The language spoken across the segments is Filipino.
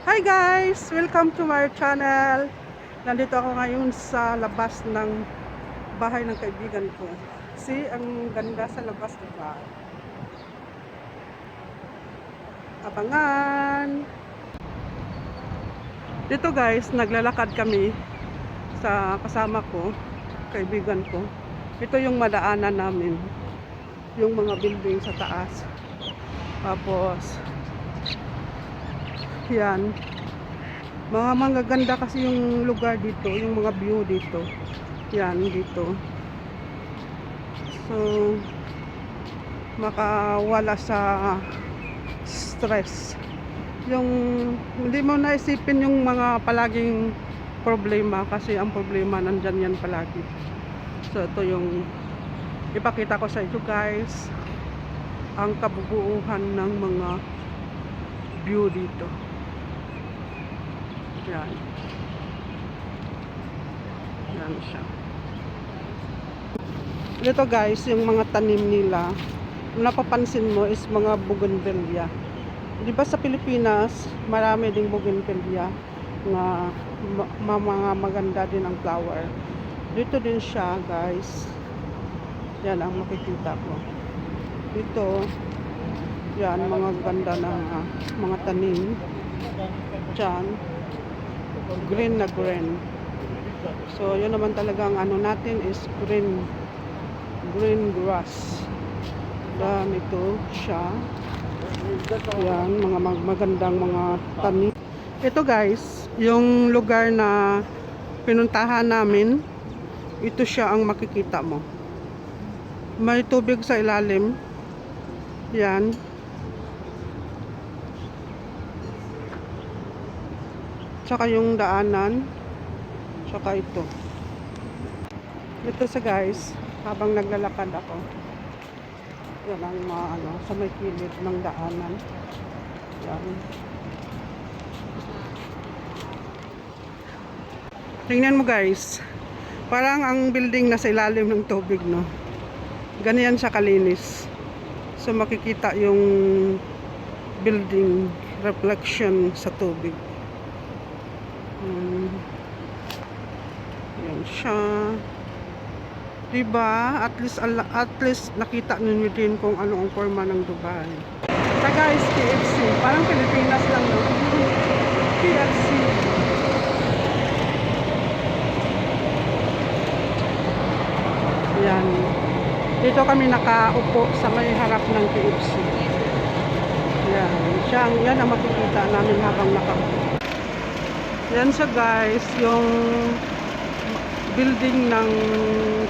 Hi guys! Welcome to my channel. Nandito ako ngayon sa labas ng bahay ng kaibigan ko. See, ang ganda sa labas bahay. Abangan! Dito guys, naglalakad kami sa kasama ko, kaibigan ko. Ito yung madaanan namin. Yung mga building sa taas. Tapos, yan. Mga magaganda kasi yung lugar dito, yung mga view dito. Yan, dito. So, makawala sa stress. Yung, hindi mo naisipin yung mga palaging problema kasi ang problema nandyan yan palagi. So, ito yung ipakita ko sa inyo guys ang kabubuuhan ng mga view dito. Yan. Yan siya. Dito guys, yung mga tanim nila, napapansin mo is mga bougainvillea. Di ba sa Pilipinas, marami ding bougainvillea na ma- mga maganda din ang flower. Dito din siya guys. Yan ang makikita ko. Dito, yan, mga ganda na ah, mga tanim. Diyan, green na green. So, yun naman talaga ang ano natin is green green grass. Dami ito siya. Yan, mga mag- magandang mga tanim. Ito guys, yung lugar na pinuntahan namin, ito siya ang makikita mo. May tubig sa ilalim. Yan. Tsaka yung daanan. Tsaka ito. Ito sa guys, habang naglalakad ako. Yan ang mga ano, sa may kilid ng daanan. Yan. Tingnan mo guys. Parang ang building nasa ilalim ng tubig, no? Ganyan siya kalinis. So makikita yung building reflection sa tubig. Hmm. Yan siya. Diba? At least, at least nakita ninyo din kung ano ang forma ng Dubai. Sa guys, KFC. Parang Pilipinas lang, no? KFC. Yan. Dito kami nakaupo sa may harap ng KFC. Yan. Siya, ang- yan ang makikita namin habang nakaupo. Yan siya guys, yung building ng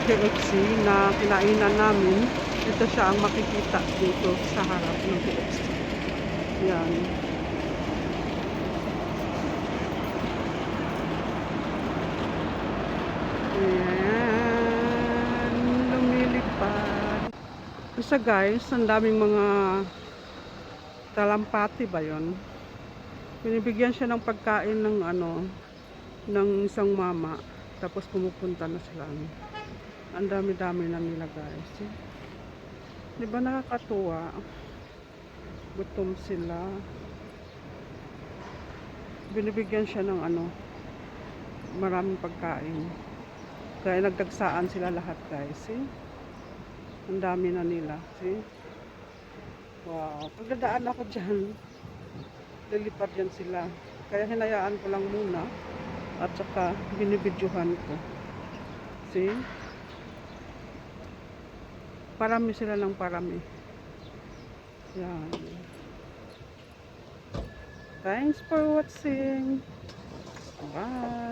KFC na kinainan namin. Ito siya ang makikita dito sa harap ng KFC. Yan. Yan. Lumilipad. Isa guys, ang daming mga talampati ba yon? Binibigyan siya ng pagkain ng ano, ng isang mama. Tapos pumupunta na sila. Ang dami-dami na nila guys. eh. Di ba nakakatuwa? Gutom sila. Binibigyan siya ng ano, maraming pagkain. Kaya nagdagsaan sila lahat guys. Eh. Ang dami na nila. See? Wow. Pagdadaan ako dyan, lilipad yan sila. Kaya hinayaan ko lang muna at saka binibidyohan ko. See? Parami sila ng parami. Yan. Thanks for watching. Bye.